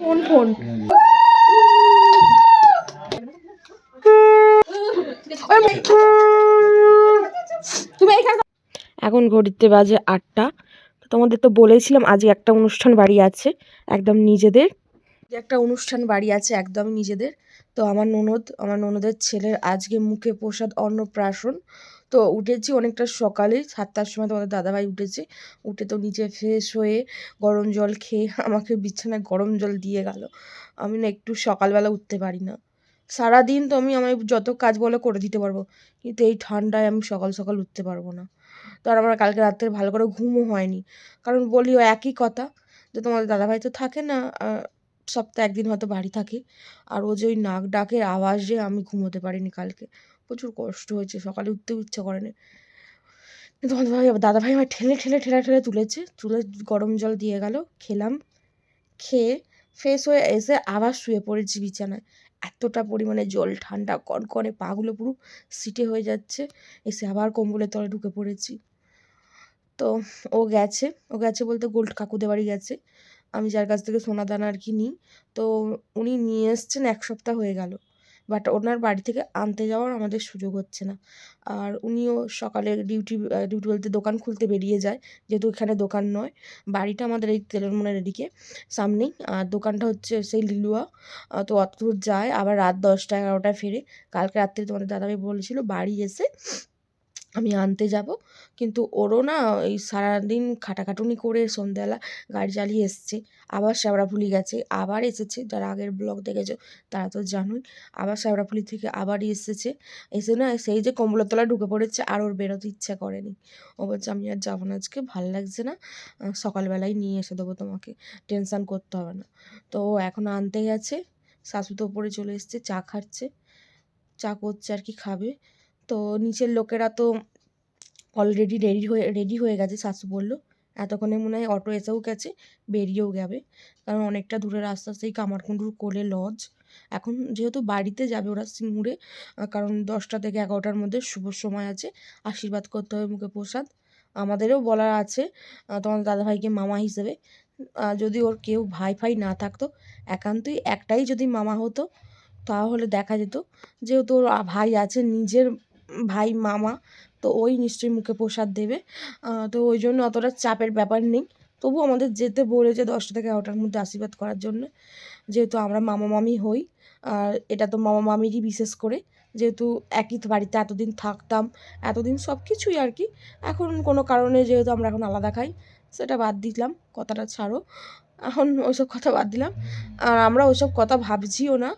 Phone phone. তুমি এখন ঘড়িতে বাজে আটটা। তোমাদের তো বলেছিলাম আজ একটা অনুষ্ঠান বাড়ি আছে একদম নিজেদের। যে একটা অনুষ্ঠান বাড়ি আছে একদম নিজেদের। তো আমার ননদ আমার ননদের ছেলের আজকে মুখে প্রসাদ অন্নপ্রাশন। তো উঠেছি অনেকটা সকালে সাতটার সময় তোমাদের দাদাভাই উঠেছে। উঠে তো নিচে ফ্রেশ হয়ে গরম জল খেয়ে আমাকে বিছানায় গরম জল দিয়ে গেল। আমি না একটু সকালবেলা উঠতে পারি না। সারাদিন তো আমি আমার যত কাজ বলে করে দিতে পারব, কিন্তু এই ঠান্ডায় আমি সকাল সকাল উঠতে পারব না। তো আর আমার কালকে রাত্রে ভালো করে ঘুমও হয়নি। কারণ বলি ও একই কথা, যে তোমাদের দাদাভাই তো থাকে না সপ্তাহে একদিন হয়তো বাড়ি থাকে। আর ও যে ওই নাক ডাকের আওয়াজে আমি ঘুমোতে পারিনি কালকে। প্রচুর কষ্ট হয়েছে, সকালে উঠতেও ইচ্ছা করেনি কিন্তু তোমাদের ভাই দাদাভাই আমার ঠেলে ঠেলে ঠেলে ঠেলে তুলেছে। তুলে গরম জল দিয়ে গেল, খেলাম, খেয়ে ফ্রেশ হয়ে এসে আবার শুয়ে পড়েছি বিছানায়। এতটা পরিমাণে জল, ঠান্ডা কনকনে পাগুলো পুরো সিটে হয়ে যাচ্ছে। এসে আবার কম্বলের তলে ঢুকে পড়েছি। তো ও গেছে ও গেছে বলতে গোল্ড কাকুদের বাড়ি গেছে। আমি যার কাছ থেকে সোনা দানা আর কি নিই। তো উনি নিয়ে এসছেন, এক সপ্তাহ হয়ে গেল। বাট ওনার বাড়ি থেকে আনতে যাওয়ার আমাদের সুযোগ হচ্ছে না। আর উনিও সকালে ডিউটি ডিউটি বলতে দোকান খুলতে বেরিয়ে যায়, যেহেতু এখানে দোকান নয়। বাড়িটা আমাদের এই তেলের মনের এদিকে, সামনেই। আর দোকানটা হচ্ছে সেই লিলুয়া। তো অত দূর যায়, আবার রাত দশটা এগারোটায় ফেরে। কালকে রাত্রে তোমাদের দাদাভাই বলেছিল বাড়ি এসে আমি আনতে যাব। কিন্তু ওরও না এই সারাদিন খাটাখাটুনি করে সন্ধ্যাবেলা গাড়ি চালিয়ে এসছে। আবার শ্যাওড়াফুলি গেছে, আবার এসেছে। যারা আগের ব্লগ দেখেছ তারা তো জানোই। আবার শ্যাওড়াফুলি থেকে আবারই এসেছে। এসে না সেই যে কম্বলের তলায় ঢুকে পড়েছে আর ওর বেরোতে ইচ্ছা করেনি। ও বলছে, আমি আর যাব না আজকে, ভালো লাগছে না। সকালবেলায় নিয়ে এসে দেবো তোমাকে। টেনশান করতে হবে না। তো ও এখন আনতে গেছে। শাশু তো ওপরে চলে এসছে, চা খাচ্ছে। চা করছে আর কি খাবে। তো নিচের লোকেরা তো অলরেডি রেডি হয়ে রেডি হয়ে গেছে শাশু বলল। এতক্ষণে মনে হয় অটো এসেও গেছে বেরিয়েও যাবে কারণ অনেকটা দূরে রাস্তা সেই কামারকুণ্ডুর কোলে লজ এখন যেহেতু বাড়িতে যাবে ওরা সিঙ্গুরে কারণ দশটা থেকে এগারোটার মধ্যে শুভ সময় আছে আশীর্বাদ করতে হবে মুখে প্রসাদ। আমাদেরও বলার আছে আহ, তোমাদের দাদাভাইকে মামা হিসেবে। যদি ওর কেউ ভাই ফাই না থাকতো একান্তই একটাই যদি মামা হতো তাহলে দেখা যেত। যেহেতু ওর ভাই আছে নিজের ভাই, মামা, তো ওই নিশ্চয়ই মুখে প্রসাদ দেবে। তো ওই জন্য অতটা চাপের ব্যাপার নেই। তবু আমাদের যেতে বলেছে দশটা থেকে এগারোটার মধ্যে আশীর্বাদ করার জন্য। যেহেতু আমরা মামা মামি হই, আর এটা তো মামা মামিরই বিশেষ করে। যেহেতু একই বাড়িতে এতদিন থাকতাম, এতদিন সব কিছুই আর কি। এখন কোনো কারণে যেহেতু আমরা এখন আলাদা খাই, সেটা বাদ দিলাম, কথাটা ছাড়ো। এখন ওইসব কথা বাদ দিলাম। আর আমরা ওইসব কথা ভাবছিও না।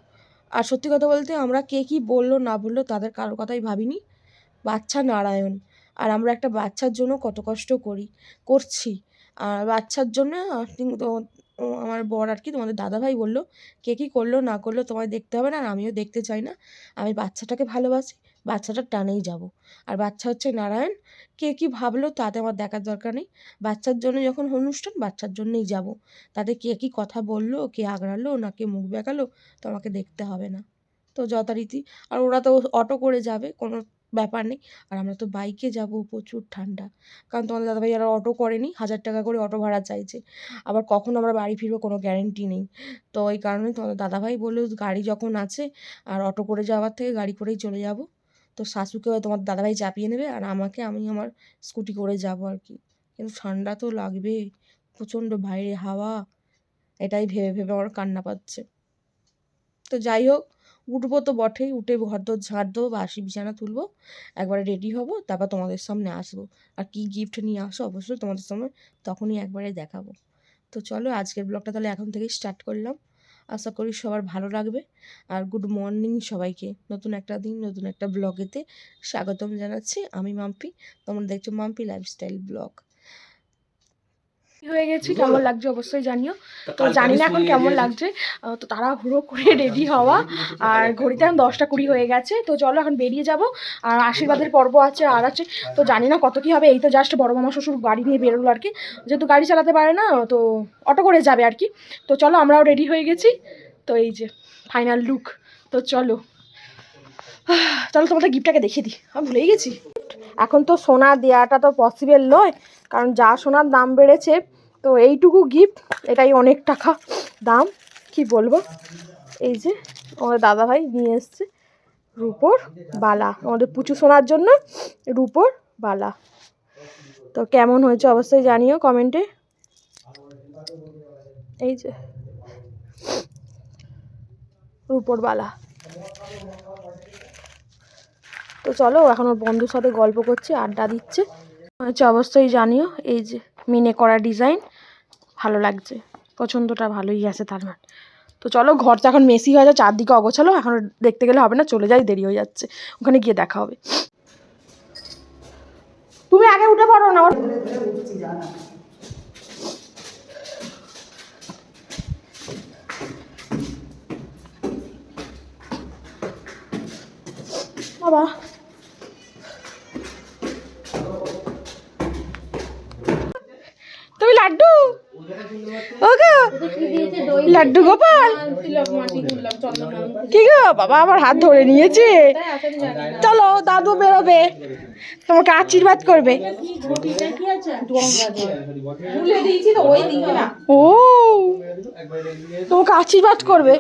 আর সত্যি কথা বলতে আমরা কে কী বলল না বলল তাদের কারোর কথাই ভাবিনি। বাচ্চা নারায়ণ। আর আমরা একটা বাচ্চার জন্য কত কষ্ট করি, করছি। আর বাচ্চার জন্য আমার বর আর কি তোমাদের দাদাভাই বলল, কে কী করল না করল তোমায় দেখতে হবে না আর আমিও দেখতে চাই না। আমি বাচ্চাটাকে ভালোবাসি বাচ্চাটার টানেই যাব। আর বাচ্চা হচ্ছে নারায়ণ। কে কী ভাবলো তাতে আমার দেখার দরকার নেই। বাচ্চার জন্য যখন অনুষ্ঠান, বাচ্চার জন্যই যাব। তাতে কে কী কথা বলল, কে আগড়ালো, না কে মুখ বেঁকালো, তো আমাকে দেখতে হবে না। তো যথারীতি, আর ওরা তো অটো করে যাবে, কোনো ব্যাপার নেই। আর আমরা তো বাইকে যাব, প্রচুর ঠান্ডা। কারণ তোমাদের দাদাভাই আর অটো করেনি, হাজার টাকা করে অটো ভাড়া চাইছে। আবার কখন আমরা বাড়ি ফিরবো কোনো গ্যারেন্টি নেই। তো ওই কারণে তোমাদের দাদাভাই বলল, গাড়ি যখন আছে, আর অটো করে যাওয়ার থেকে গাড়ি করেই চলে যাব। তো শাশুকে তোমার দাদাভাই চাপিয়ে নেবে আর আমাকে আমি আমার স্কুটি করে যাব আর কি। কিন্তু ঠান্ডা তো লাগবে প্রচণ্ড বাইরে হাওয়া, এটাই ভেবে ভেবে আমার কান্না পাচ্ছে। তো যাই হোক, উঠবো তো বটেই, উঠে ঘর দোর ঝাড় দেবো, বাসি বিছানা তুলবো, একবারে রেডি হব, তারপর তোমাদের সামনে আসব। আর কি গিফট নিয়ে আসো অবশ্যই তোমাদের সামনে, তখনই একবারে দেখাবো। তো চলো আজকের ব্লগটা তাহলে এখন থেকেই স্টার্ট করলাম। আশা করি সবার ভালো লাগবে। আর গুড মর্নিং সবাইকে। নতুন একটা দিন, নতুন একটা ব্লগেতে স্বাগতম জানাচ্ছি আমি মাম্পি। তোমরা দেখছ মাম্পি লাইফস্টাইল ব্লগ হয়ে গেছি কেমন লাগছে অবশ্যই জানিও। তো জানি না এখন কেমন লাগছে তো তারা হুড়ো করে রেডি হওয়া। আর ঘড়িতে এখন দশটা কুড়ি হয়ে গেছে তো চলো এখন বেরিয়ে যাব। আর আশীর্বাদের পর্ব আছে আর আছে তো জানি না কত কী হবে এই তো জাস্ট বড় মামা শ্বশুর গাড়ি নিয়ে বেরোলো আর কি। যেহেতু গাড়ি চালাতে পারে না তো অটো করে যাবে আর কি। তো চলো আমরাও রেডি হয়ে গেছি। তো এই যে ফাইনাল লুক তো চলো। চলো তোমাদের গিফটটাকে দেখিয়ে দিই। আমি ভুলেই গেছি। এখন তো সোনা দেওয়াটা তো পসিবল নয়, কারণ যা সোনার দাম বেড়েছে, তো এইটুকু গিফট এটাই অনেক টাকা দাম। কি বলব? এই যে আমাদের দাদা ভাই নিয়ে এসছে রুপোর বালা। আমাদের পুচু সোনার জন্য রুপোর বালা। তো কেমন হয়েছে অবশ্যই জানিও কমেন্টে এই যে রুপোর বালা। তো চলো, এখন ওর বন্ধুর সাথে গল্প করছে, আড্ডা দিচ্ছে। হচ্ছে অবশ্যই জানিও, এই যে মিনে করা ডিজাইন ভালো লাগছে। পছন্দটা ভালোই আছে তার মানে। তো চলো, ঘরটা এখন মেসি হয়ে যায় চারদিকে অগোছালো, এখন দেখতে গেলে হবে না, চলে যাই, দেরি হয়ে যাচ্ছে। ওখানে গিয়ে দেখা হবে। তুমি আগে উঠে পড়ো না বাবা। লাড্ডু? ওগো লাড্ডু গোপাল? কি গো বাবা আমার হাত ধরে নিয়েছে। চলো দাদু বেরোবে। তোমাকে আশীর্বাদ করবে। ও তোমাকে আশীর্বাদ করবে।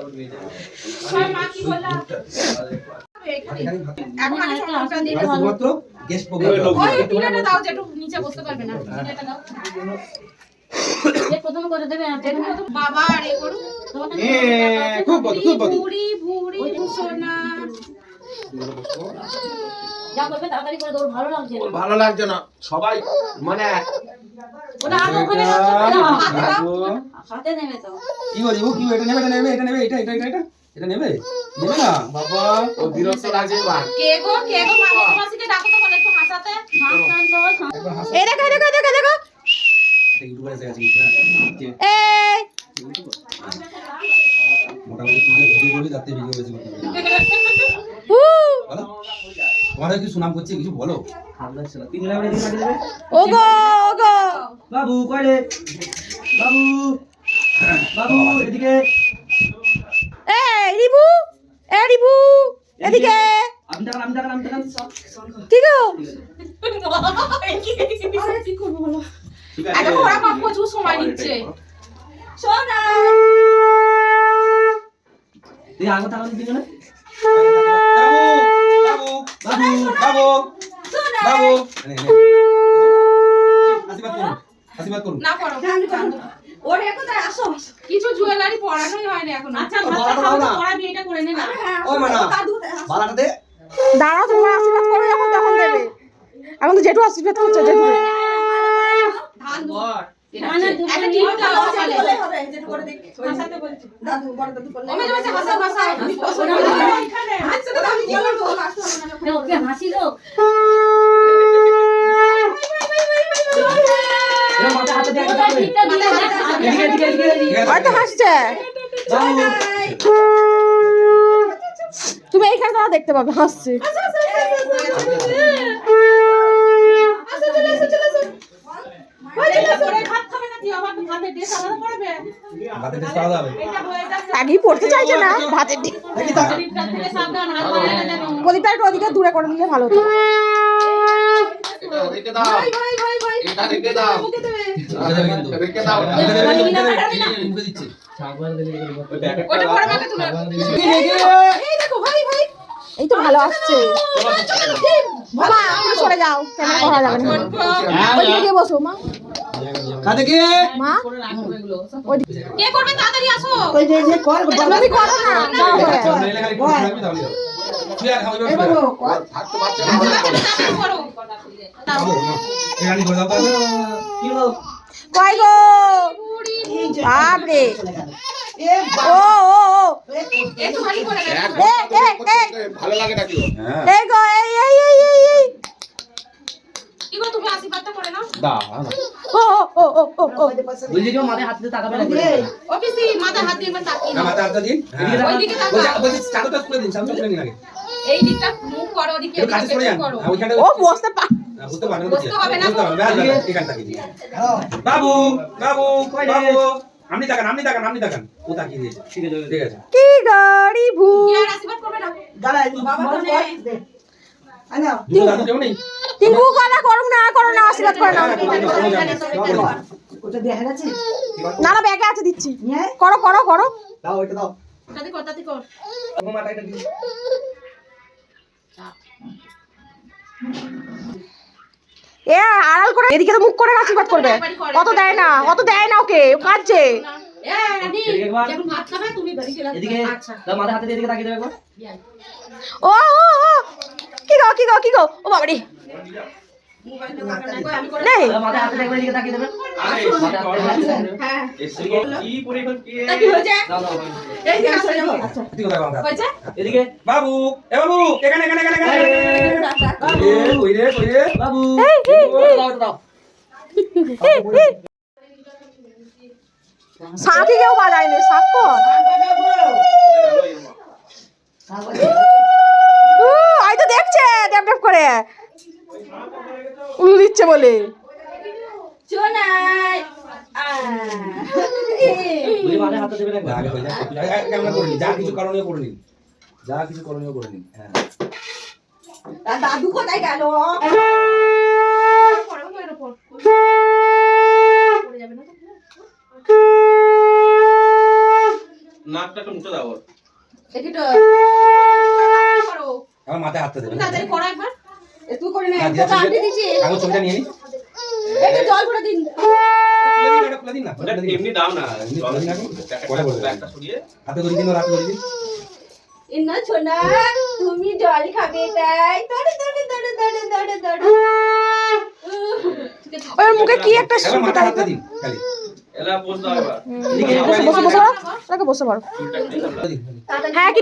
শুধুমাত্র গেস্ট প্রোগ্রাম প্রথমে করে দেবে বাবা আর এ করুন খুব ভালো খুব ভুড়ি ভুড়ি সোনা যা করবে তাড়াতাড়ি করে দৌড় ভালো লাগছে না ভালো লাগছে না সবাই মানে কি কি এটা নেবে এটা নেবে এটা নেবে এটা এটা এটা এটা এটা নেবে নেবে না বাবা ও বিরক্ত লাগছে এবার কে গো কে গো মাসিকে ডাকো তো বলে একটু হাসাতে হাত টানতে হয় হাত- একবার হাসো এই দেখো দেখো দেখো দেখো তোমার কি সুনাম করছে কিছু বলো? ওগো ওগো! বাবু কয় রে বাবু বাবু এদিকে। রিবু! এ রিবু! এদিকে। আমি দেখান আমি দেখান আমি দেখান কি গো? ঠিক আগে ওরা প্রচুর সময় নিচ্ছে আগে দিকে না বাবু বাবু বাবু। নে। আশীর্বাদ করুন আশীর্বাদ করুন। না করো কিছু জুয়েলারি পরানোই হয়নি এখন। আচ্ছা খাও তো, করে নে না ওই মানা বালাটা দে। দাঁড়াও তোমার আশীর্বাদ করবে যখন তখন দেবে। এখন তো জেঠু আশীর্বাদ করছে জেঠু। এদিকে এদিকে এদিকে হয়তো হাসছে। তুমি এইখানে দাঁড়া দেখতে পাবে। হাসছে ভাত খাবে না তুই আবার ভাতে ড্রেস আলাদা পরাবে হাতে বেশ পাওয়া যাবে এটা হয়ে যাচ্ছে আগেই পড়তে চাইছে না ভাতের ডিম। প্রদীপটা একটু ওদিকে দূরে করে দিলে ভালো হতো। এই তো ভালো আসছে। বাবা সরে যাও ক্যামেরা করা যাবে না বসো মা। খাতে কে মা কে করবে তাড়াতাড়ি আসো তুমি করো না দাও করে। নাইলে খালি ফুল রাখবি তাহলে হবে। তুই আর খাওয়াবি না, তুই আর। থাকতে পারছে না করো। তাড়াতাড়ি করো খাব, না। এই রানী করে দাও তাহলে। কি হলো কয় গো বাপরে ও ও ও একটু ভারী করে দে এক এ, ঘণ্টা এ, ধরে এ। করতে ভালো লাগে নাকি ওর? হ্যাঁ। এই গো এই এই এই এই তুমি আশীর্বাদটা করে নাও। দাও, দাও। ও ও ও ও ও বলছি কেউ মাথায় হাত দিয়ে তাকাবে না ও পিসি হাত দিয়ে একবার তাকিয়ে না, নাও। মাথা হাতটা। ওইদিকে বলছি, বলছি, চাদরটা খুলে দিন, চাদরটা খুলে নিন আগে। এই দিকটা মুখ করো ওদিকে কাছে সরে যান। করো। ও বসতে পা বুঝতে পারবেন না, বসতে হবে না বুঝতে পারবেন, ব্যাস, ব্যাস, এখানটা কি দিয়ে। বাবু বাবু বাবু। আপনি তাকান আপনি তাকান আপনি তাকান। ও তাকিয়ে দিয়েছে ঠিক আছে ঠিক আছে। কি গাড়ি ভূ আর আশীর্বাদ করবে না? দুটো দাদু কেউ নেই? টিঙ্কু গলা করুন না করো না আশীর্বাদ করে নাও না না ব্যাগে আছে দিচ্ছি করো করো করো দাও দাও এ আড়াল করে এদিকে তো মুখ করে আশীর্বাদ করবে কত দেয় না কত দেয় না ওকে ও কাঁদছে আচ্ছা ও কি গো কি গো কি গো ও হ্যাঁ আচ্ছা বাবা হয়েছে বাবু বাবু এখানে এখানে এখানে রে বাবু। শাঁখি কেউ বাজায়নি কর। আই তো দেখছে ড্যাপ ড্যাপ করে। উলু দিচ্ছে বলে। চোনাই আ। বলি মাথা হাতে দেবে একবার। আগে যা আগে আগে আমরা করে নি যা কিছু করণীয় করে নিন যা কিছু করণীয় করে নিন হ্যাঁ দাদু কোথায় গেল? পড়ো গো এর উপর পড়ে যাবে না তো? নাকটা একটু মুছে দাও ওর। আমার মাথায় হাতটা দেবে। তাড়াতাড়ি করো একবার। এ তুই করে নে। আনতে দিছি। আমার ছবিটা নিয়ে নি। একটু জল করে দিন। এটা এমনি দাও না। সরিয়ে হাতে ধরে ওর হাতে ধরে ইন্না ছোনা তুমি জল খাবে তাই। দড়ে দড়ে দড়ে দড়ে দড়ে দড়ে ওর মুখে কি একটা তাই দিন খালি। এলা বস দাও এবার পারো। হ্যাঁ কি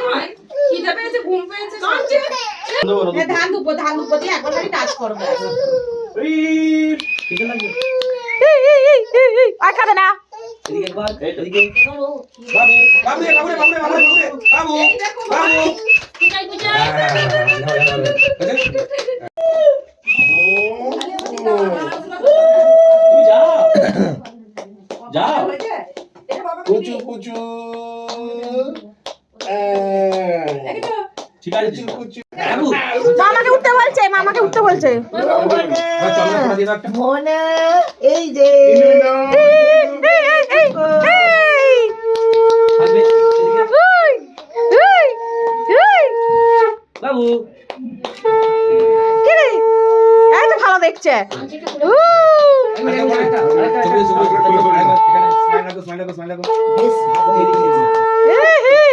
মনে হয়। খিদে পেয়েছে ঘুম পেয়েছে এ ধান দুপো ধান দুপো দিয়ে একবার খালি টাচ করবে। ঠিক লাগবে এই, এই, এই, এই, এই, আর না যাও কুচু। কুচু মামাকে উঠতে বলছে মামাকে উঠতে বলছে এই, এই তো ভালো দেখছে উ, আরেকটা,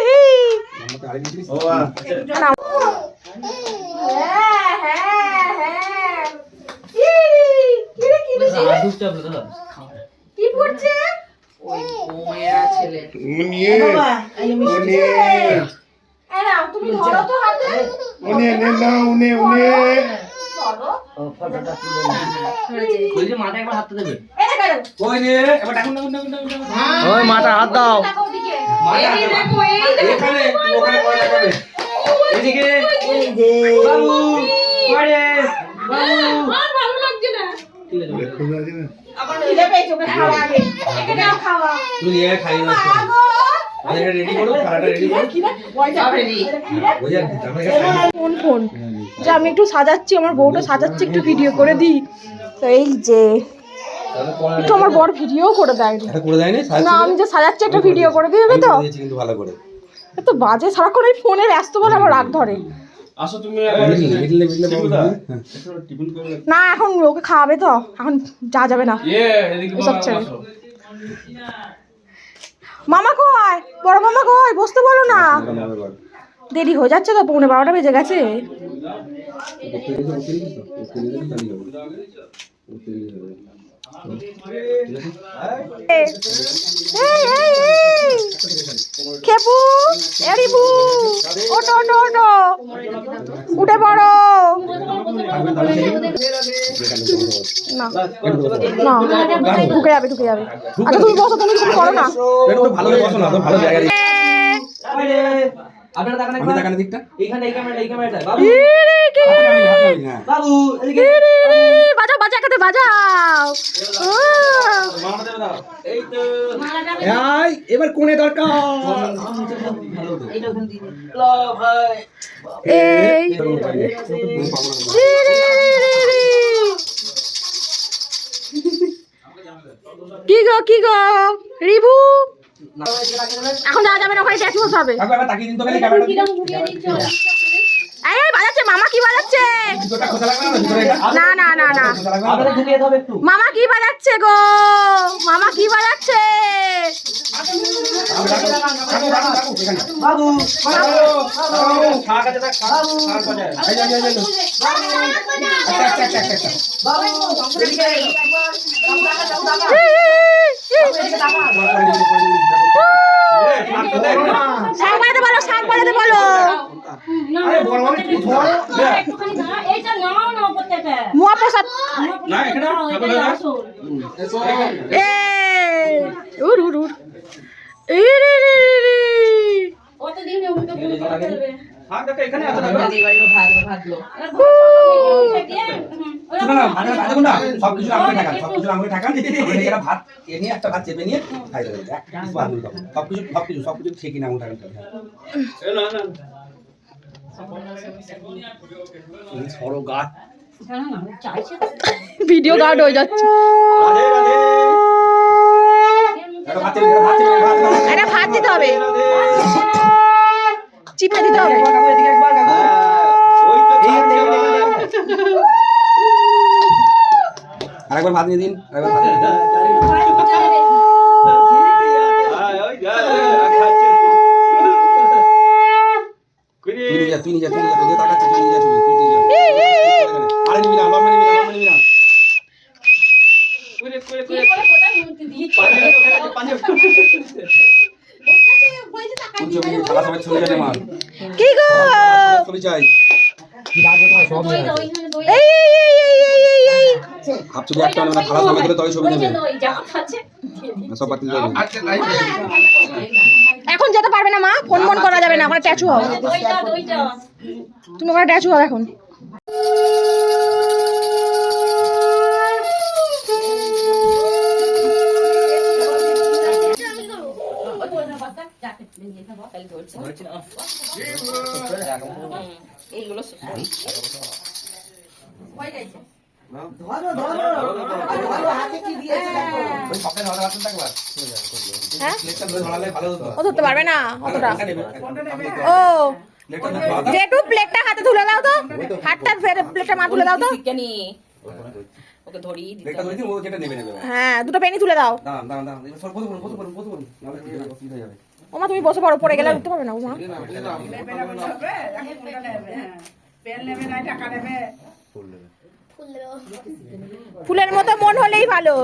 কি? পড়ছে ওই বৌমেরা ছেলে নিন। বলছি একবার হাতটা দেবে এই দেখো, এই দেখো। ওই নে এবার ডাকুন ডাকুন ডাকুন ডাকুন ডাকুন। ওই মাথা হাত দাও দেখো ওদিকে। মাথা হাতে দাও। এখানে ওখানে পড়ে যাবে এদিকে বাবু পড়ে বাবু ভালো লাগছে না ঠিক আছে আবার খিদে পেয়েছে খাওয়া আগে একে খাওয়া তুই নিয়ে খাই না রেডি করো খানাটা রেডি করো সব রেডি ওই আর কি, তারপরে এখানে খাই। ফোন ফোন যে আমি একটু সাজাচ্ছি আমার বউটা সাজাচ্ছে একটু ভিডিও করে দিই তো এই যে একটু আমার বড় ভিডিও করে দেয়নি এটা করে দেয়নি না? আমি যে সাজাচ্ছি একটা ভিডিও করে দিবে তো? কিন্তু ভালো করে। এত বাজে সারাক্ষণ ওই ফোনে ব্যস্ত বলে আমার রাগ ধরে। আসো তুমি না এখন ওকে খাওয়াবে তো এখন যা যাবে না। ইয়ে এদিকে এসব ছেড়ে। মামা কই? বড় মামা কই? বসতে বলো না। দেরি হয়ে যাচ্ছে তো পৌনে বারোটা বেজে গেছে। খেপু এরিবু ওটো ওটো ওটো উঠে পড়ো। না। না ঢুকে যাবে ঢুকে যাবে আচ্ছা তুমি বসো তুমি কিছু করো না ভালো বসো না ভালো জায়গা আপনারা দেখান একবার। দেখানো দিকটা এইখানে এই ক্যামেরাটা এই ক্যামেরাটা বাবু। ইরি কি? হাতে নামিয়ে, হাতে নামিয়ে, হ্যাঁ। বাবু এদিকে। বাজাও একাতে বাজাও। ও, মামাটা দেবে দাও। এই তো। এই, এবার কোণে দরকার। এই। কি গো কি গো? রিভু? এখন যাওয়া যাবে না ওখানে ট্যাটু হবে। এই এই বাজাচ্ছে মামা কি বাজাচ্ছে? না না না না। মামা কি বাজাচ্ছে গো? মামা কি বাজাচ্ছে? বাবু। বাজাতে বলো শাক বলো। দাদা। আসল। এ এখানে আছে আমাকে ঠাকান আমাকে ঠাকান ভাত নিয়ে একটা ভাত চেপে নিয়ে খাই না আমাকে। ভিডিও গার্ড হয়ে যাচ্ছে। একটা ভাত দিতে হবে। চিপে দিতে হবে কাকু এদিকে একবার কাকু হ্যাঁ, ওই তো এই খাচ্ছে দেখো, এবার। দেখো, দেখো। আরেকবার ভাত নিয়ে দিন আরেকবার ভাত নিয়ে দিন। হ্যাঁ, ওই যা, ওই খাচ্ছে। কুড়ি। তুই নিয়ে যা তুই নিয়ে যা তুই নিয়ে যা তাকাচ্ছে তুই নিয়ে যা তুই নিয়ে যা। আরে নিবি না লম্বা নিবি না লম্বা নিবি না। কুড়ি, কুড়ি, কি সবাই গো এই হাফ ছবি একটা নেবে না খালা সবাই তবে ছবি নেবে। সব বাতিল যাবে এখন যেতে পারবে না মা ফোন ফোন করা যাবে না ওখানে ট্যাচু হবে। তুমি ওখানে ট্যাচু হবে এখন ধরো ধরো ধরো হাতে কি দিয়েছে দেখো ওই সকালে ধরা রাখুন একবার হ্যাঁ প্লেটটা ধরে ধরালে ভালো হতো ও ধরতে পারবে না অতটা ও প্লেটটা ধরে ধরা জেঠু প্লেটটা হাতে তুলে দাও তো হাতটা ফের প্লেটটা মা তুলে দাও তো প্লেটটা ধরে ও যেটা নেবে নেবে হ্যাঁ দুটো পেনি তুলে দাও দাঁড়ান দাঁড়ান দাঁড়ান সর বসে পড়ুন বসে পড়ুন বসে পড়ুন নাহলে কি অসুবিধা যাবে ওমা তুমি বসে পড়ো পড়ে গেলে উঠতে পারবে না ওমা মন ভালো ওই, চমকে মতো মন হলেই ভালো।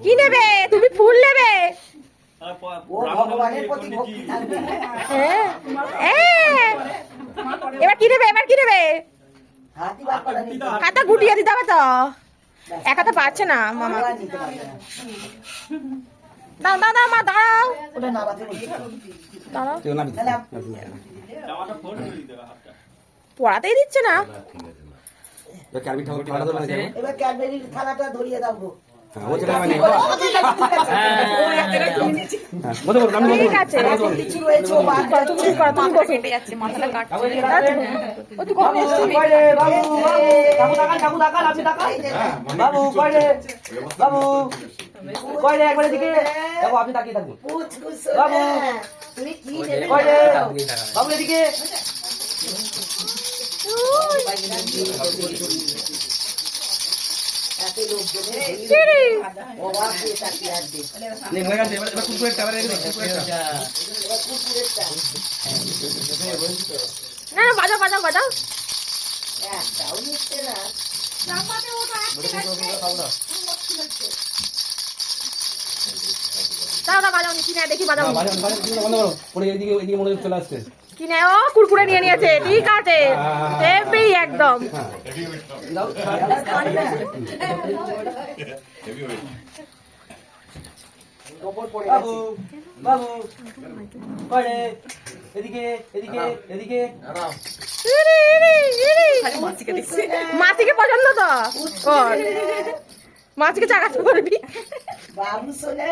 কি নেবে? তুমি ফুল নেবে? এবার কি নেবে? এবার কি নেবে? হাতি। হাতটা গুটিয়ে দিতে হবে তো। একা তো পারছে না, মামা। দাও দাও দাও মা পড়াতেই দিচ্ছে না। এবার ক্যাডবেরির থালাটা ধরিয়ে দাও হ্যাঁ মানে হ্যাঁ বাবু বাবু কইরে বাবু কইরে দেখো আপনি তাকিয়ে থাকবেন বাবু তুমি কি নেবে কইরে বাবু এদিকে বাজাও দেখি বাজাও বাজান বাজান তুমি বন্ধ করো পরে এদিকে এদিকে মনে চলে আসছে কি নেয় ও কুরকুরে নিয়ে নিয়েছে ঠিক আছে একদম। মাসিকে পছন্দ তো? কর। মাসিকে চাকাতে করবি। বাবু শোনে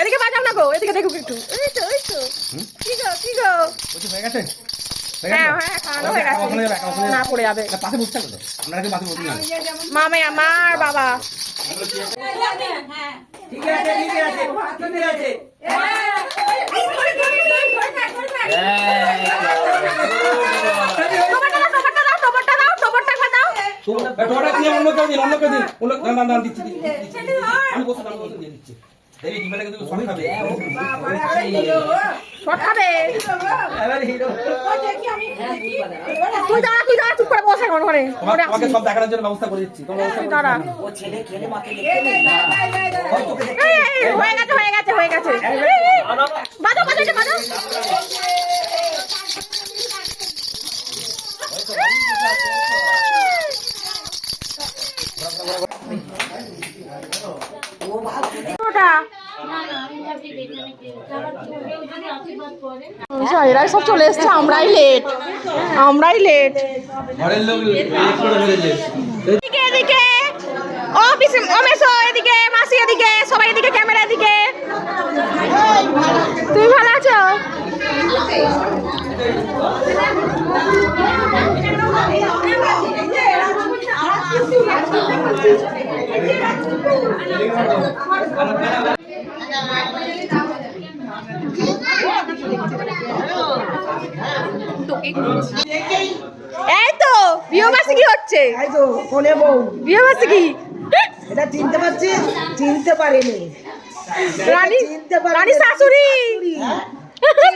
এদিকে বাজাও না গো এদিকে দেখো একটু। এই তো এই তো। কি গো কি গো? বলছি হয়ে গেছে? না পড়ে যাবে যাবে পাশে বসতে হবে আপনারা কি পাশে বসুন না মামে আমার বাবা ঠিক আছে ঠিক আছে ঠিক অন্য কেউ দিন অন্য কেউ দিন অন্য দান দান দান দিচ্ছি। আমি বসে দিয়ে দিচ্ছি তুই দাঁড়া তুই দাঁড়া চুপ করে বসে এখন ওখানে। তোমার তোমাকে সব দেখানোর জন্য ব্যবস্থা করে দিচ্ছি। তোমার ব্যবস্থা দাঁড়া। ও ছেলে খেলে মাকে দেখতে নেই না এই, এই, এই, হয়ে গেছে হয়ে গেছে হয়ে গেছে। এটা বাজাও ওটা না না আমি ভাবছি এখানে কেউ আবার কেউ যদি আশীর্বাদ করে আচ্ছা, এরাই সব চলে এসছে আমরাই লেট আমরাই লেট এদিকে এদিকে ও পিসি এদিকে মাসি এদিকে সবাই এদিকে ক্যামেরা এদিকে তুমি ভালো আছো এই তো বিয়ে বাসি কি হচ্ছে? এই তো ফোনে বউ? বিয়ে বাসি কি? এটা চিনতে পারছিস চিনতে পারিনি। রানী চিনতে পারিনি। রানী শাশুড়ি?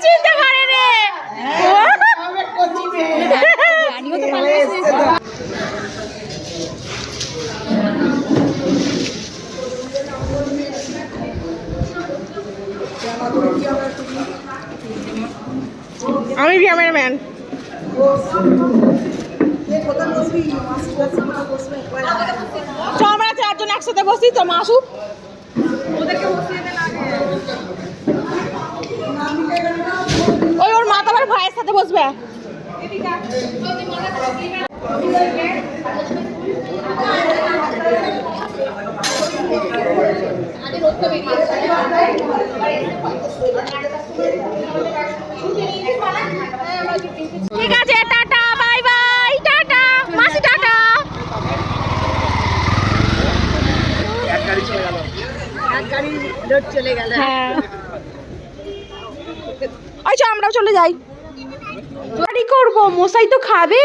চিনতে পারে রে এসছে। তো। আমি ক্যামেরাম্যান মাসি চ আমরা চারজন একসাথে বসি, তো মা আসুক। ওই ওর মা তো ভাইয়ের সাথে বসবে। ঠিক আছে টাটা বাই বাই টাটা মাসি টাটা। আচ্ছা আমরাও চলে যাই। বাড়ি করব মশাই তো খাবে।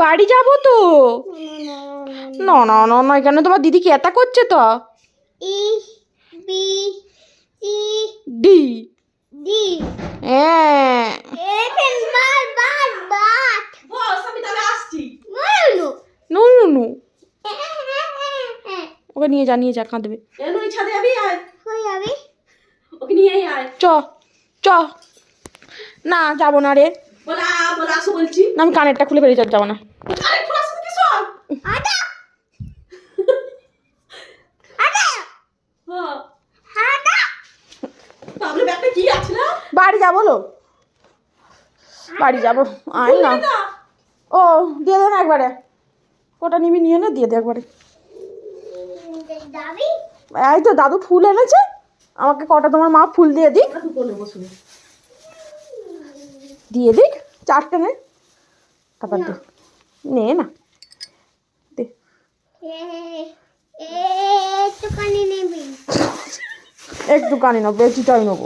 বাড়ি যাব তো। না না না না এখানে তোমার দিদি কি এতা করছে তো? ডি। হ্যাঁ বস আমি তাহলে আসছি। ওকে নিয়ে যা নিয়ে যা কাঁদবে। ছাদে যাবি? আয়। ওকে নিয়ে আয়। চ চ। না যাব না রে। বলে আ আসো বলছি। না আমি কানেরটা খুলে বেরিয়ে যাব- যাব না। কি আছে না? বাড়ি যাব লো বাড়ি যাব। আয় না। ও দিয়ে দে না একবারে। কটা নিবি নিয়ে নে দিয়ে দে একবারে। এই তো দাদু ফুল এনেছে। আমাকে কটা তোমার মা ফুল দিয়ে দিক। দিয়ে দিক চারটে নে। তারপর দে। নে না। দে। Eh eh tu kan ini bi একটু কানে নেব বেশিটাই নেব।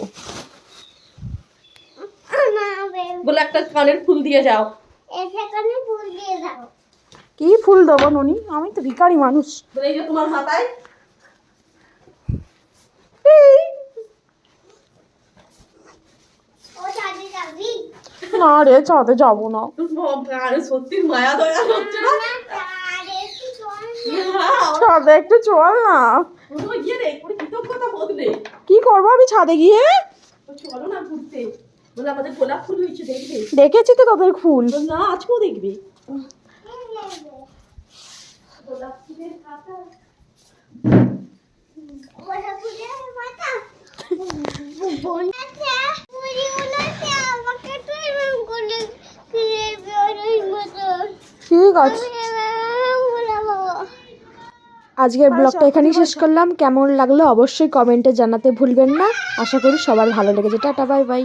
বলে একটা কানের ফুল দিয়ে যাও। কি ফুল দেবো ননি? আমি তো ভিখারি মানুষ। তোমার মাথায়। না রে চাঁদে যাব না। না? ছাদে একটু চল না। কি করব আমি ছাদে গিয়ে? চলো না ঘুরতে। বলে আমাদের গোলাপ ফুল হয়েছে দেখবে? দেখেছি তো তোদের ফুল। না আজকেও দেখবে। আচ্ছা ঠিক আছে। আজকের ব্লগটা এখানেই শেষ করলাম। কেমন লাগল অবশ্যই কমেন্টে জানাতে ভুলবেন না। আশা করি সবার ভালো লেগেছে। Tata bye bye.